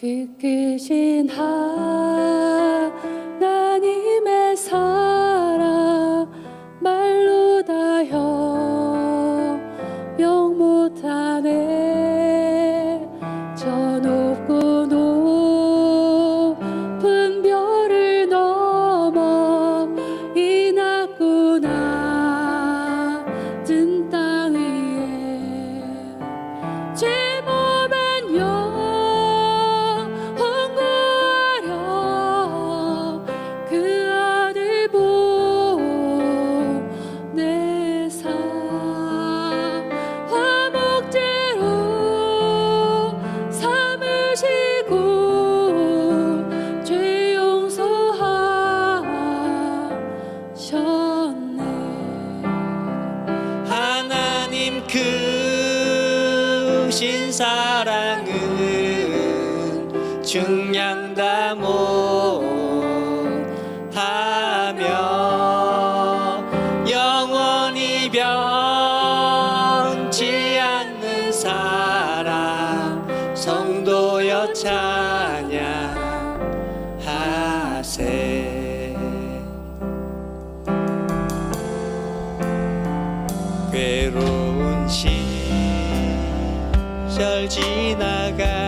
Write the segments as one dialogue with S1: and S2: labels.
S1: 그 끝인 하
S2: 크신 사랑은 중량 다 못하며 영원히 변치 않는 사랑 성도여 참 절 지나가.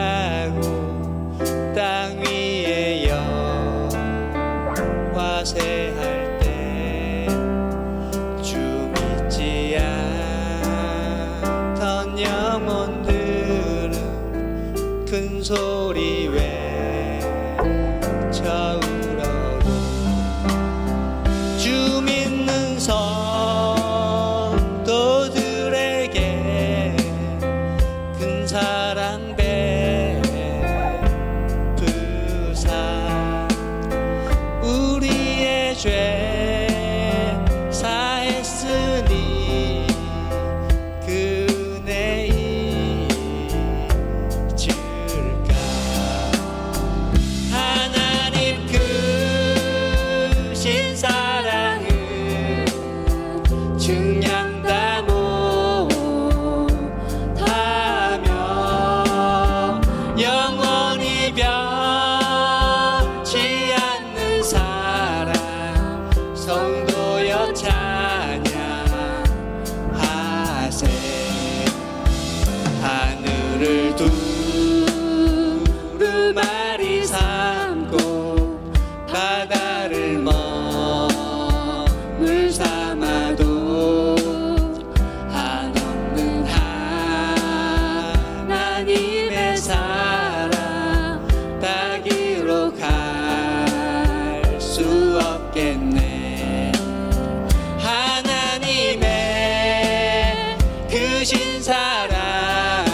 S2: 주신 사랑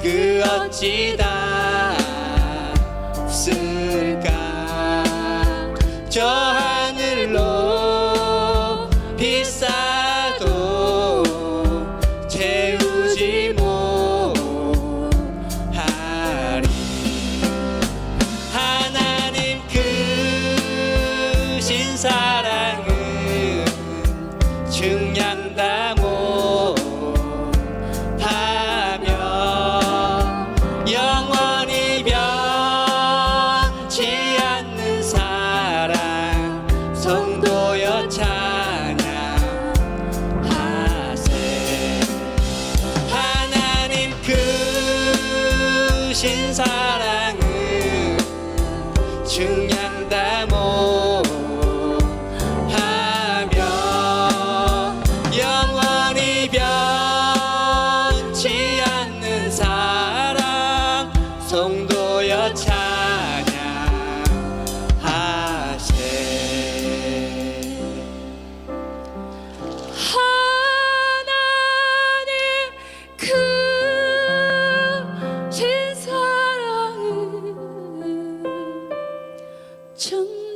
S2: 그 어찌다 중량다모 하며 영원히 변치 않는 사랑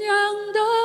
S2: 娘的